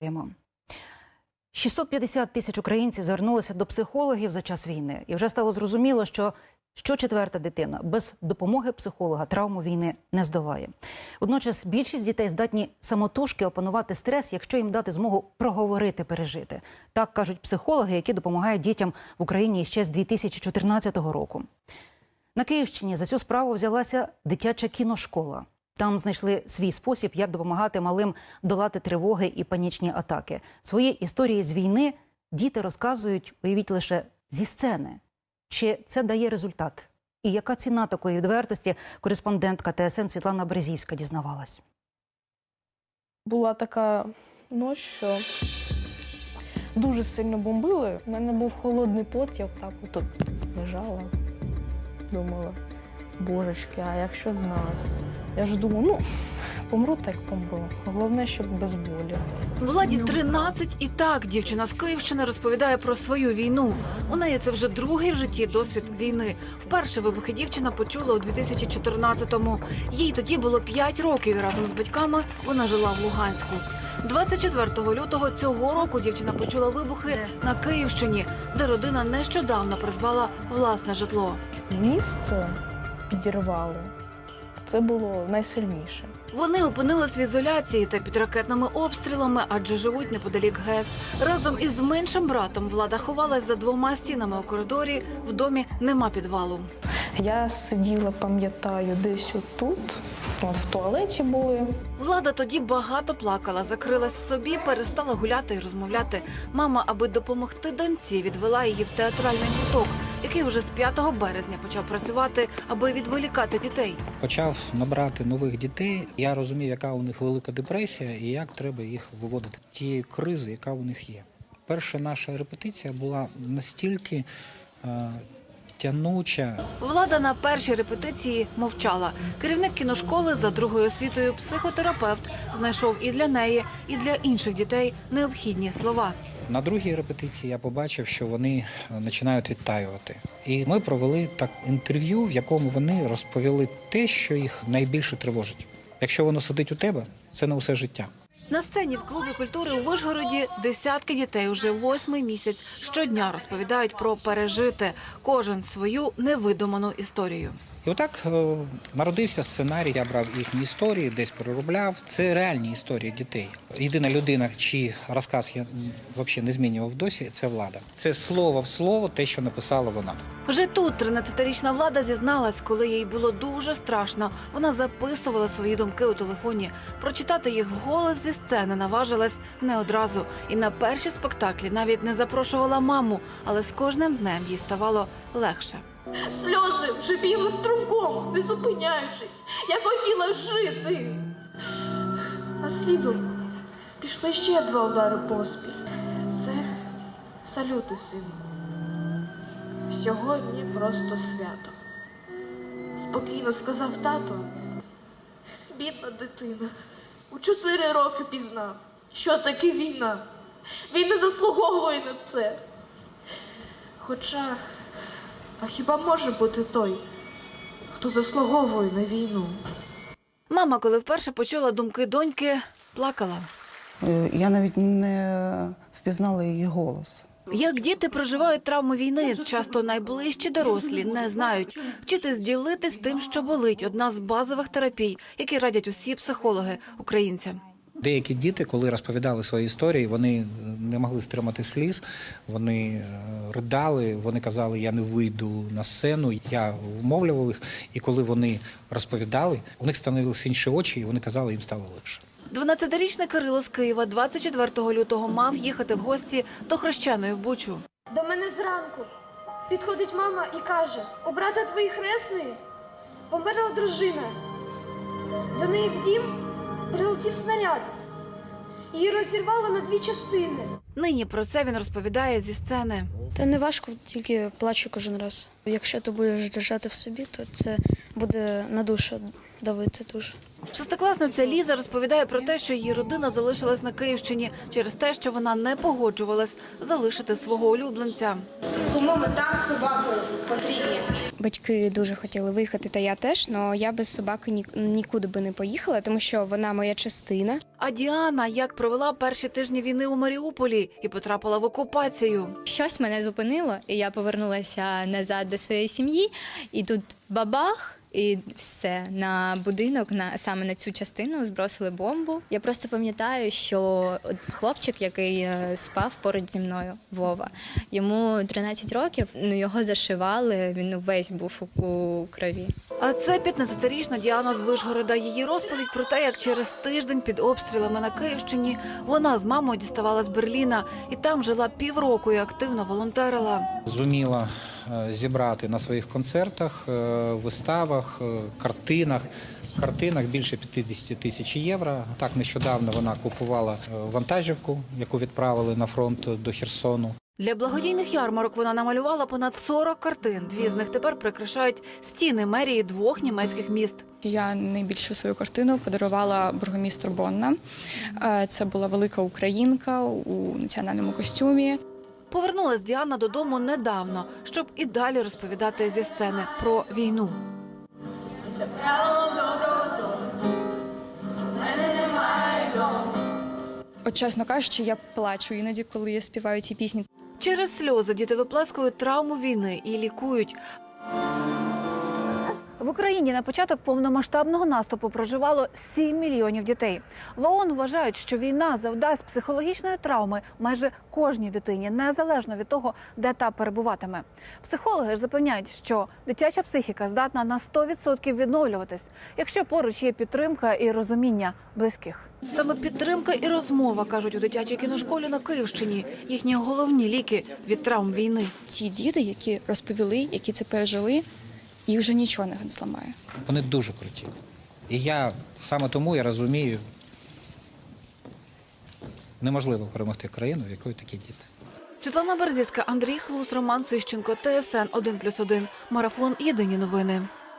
Дякуємо. 650 тисяч українців звернулися до психологів за час війни, і вже стало зрозуміло, що щочетверта дитина без допомоги психолога травму війни не здолає. Водночас більшість дітей здатні самотужки опанувати стрес, якщо їм дати змогу проговорити, пережити. Так кажуть психологи, які допомагають дітям в Україні ще з 2014 року. На Київщині за цю справу взялася дитяча кіношкола. Там знайшли свій спосіб, як допомагати малим долати тривоги і панічні атаки. Свої історії з війни діти розказують, уявіть лише зі сцени. Чи це дає результат? І яка ціна такої відвертості? Кореспондентка ТСН Світлана Березівська дізнавалась. Була така ніч, що дуже сильно бомбили. У мене був холодний пот, я так отут лежала, думала, божечки, а якщо в нас? Я ж думала, ну, помру так помру. Головне, щоб без болі. Владі 13 і так дівчина з Київщини розповідає про свою війну. У неї це вже другий в житті досвід війни. Вперше вибухи дівчина почула у 2014-му. Їй тоді було 5 років і разом з батьками вона жила в Луганську. 24 лютого цього року дівчина почула вибухи на Київщині, де родина нещодавно придбала власне житло. Місто підірвали. Це було найсильніше. Вони опинились в ізоляції та під ракетними обстрілами, адже живуть неподалік ГЕС. Разом із меншим братом влада ховалась за двома стінами у коридорі. В домі нема підвалу. Я сиділа, пам'ятаю, десь отут, от в туалеті були. Влада тоді багато плакала, закрилась в собі, перестала гуляти і розмовляти. Мама, аби допомогти доньці, відвела її в театральний гурток, який уже з 5 березня почав працювати, аби відволікати дітей. почав набрати нових дітей. Я розумів, яка у них велика депресія і як треба їх виводити тієї кризи, яка у них є. Перша наша репетиція була настільки е, тянуча, Влада на першій репетиції мовчала. Керівник кіношколи за другою освітою психотерапевт знайшов і для неї, і для інших дітей необхідні слова. На другій репетиції я побачив, що вони е, починають відтаювати. І ми провели так інтерв'ю, в якому вони розповіли те, що їх найбільше тривожить. Якщо воно сидить у тебе, це на усе життя. На сцені в клубі культури у Вишгороді десятки дітей уже восьмий місяць щодня розповідають про пережити кожен свою невидуману історію. Отак е, народився сценарій. Я брав їхні історії, десь переробляв. Це реальні історії дітей. Єдина людина, чий розказ я взагалі не змінював досі, це влада. Це слово в слово, те, що написала вона. Вже тут 13-річна влада зізналась, коли їй було дуже страшно. Вона записувала свої думки у телефоні. Прочитати їх вголос зі сцени наважилась не одразу. І на перші спектаклі навіть не запрошувала маму, але з кожним днем їй ставало легше. Сльози вже бігли струмком, не зупиняючись. Я хотіла жити. А слідом пішли ще два удари поспіль. Це салюти, сину. Сьогодні просто свято. Спокійно сказав тато. Бідна дитина. У чотири роки пізнав, що таке війна. Він не заслуговує на це. Хоча а хіба може бути той, хто заслуговує на війну? Мама, коли вперше почула думки доньки, плакала. Е, Я навіть не впізнала її голос. Як діти проживають травму війни, часто найближчі дорослі не знають. Вчитись ділитись тим, що болить одна з базових терапій, які радять усі психологи українцям. Деякі діти, коли розповідали свої історії, вони не могли стримати сліз, вони е, ридали, вони казали, я не вийду на сцену. Я вмовлював їх, і коли вони розповідали, у них становилися інші очі, і вони казали, їм стало легше. 12-річний Кирило з Києва 24 лютого мав їхати в гості до хрещеної в Бучу. До мене зранку підходить мама і каже: у брата твої хресної померла дружина. До неї в дім прилетів снаряд. Її розірвало на дві частини. Нині про це він розповідає зі сцени. Та не важко, тільки плачу кожен раз. Якщо ти будеш держати в собі, то це буде на душу давити дуже. Шестикласниця Ліза розповідає про те, що її родина залишилась на Київщині через те, що вона не погоджувалась залишити свого улюбленця. Кому ми там з собакою потрібні? Батьки дуже хотіли виїхати, та я теж, але я без собаки ні- нікуди би не поїхала, тому що вона моя частина. А Діана як провела перші тижні війни у Маріуполі і потрапила в окупацію. Щось мене зупинило, і я повернулася назад до своєї сім'ї, і тут бабах. І все на будинок, на саме на цю частину збросили бомбу. Я просто пам'ятаю, що хлопчик, який е, спав поруч зі мною, Вова, йому 13 років. Ну його зашивали. Він весь був у, у крові. А це 15-річна Діана з Вишгорода. Її розповідь про те, як через тиждень під обстрілами на Київщині вона з мамою діставала з Берліна і там жила півроку і активно волонтерила. Зуміла е, зібрати на своїх концертах, е, виставах, е, картинах. Картинах більше 50 тисяч євро. Так нещодавно вона купувала вантажівку, яку відправили на фронт до Херсону. Для благодійних ярмарок вона намалювала понад 40 картин. Дві з них тепер прикрашають стіни мерії двох німецьких міст. Я найбільшу свою картину подарувала бургомістру Бонна. Е, Це була велика українка у національному костюмі. Повернулась Діана додому недавно, щоб і далі розповідати зі сцени про війну. От чесно кажучи, я плачу іноді, коли я співаю ці пісні. Через сльози діти виплескують травму війни і лікують. В Україні на початок повномасштабного наступу проживало 7 мільйонів дітей. В ООН вважають, що війна завдасть психологічної травми майже кожній дитині, незалежно від того, де та перебуватиме. Психологи ж запевняють, що дитяча психіка здатна на 100% відновлюватись, якщо поруч є підтримка і розуміння близьких. Саме підтримка і розмова кажуть у дитячій кіношколі на Київщині. Їхні головні ліки від травм війни. Ці діти, які розповіли, які це пережили, їх вже нічого не зламає. Вони дуже круті. І я саме тому я розумію, неможливо перемогти країну, в якої такі діти. Світлана Берзівська, Андрій Хлус, Роман Сищенко, ТСН 1+,1. Марафон. Єдині новини.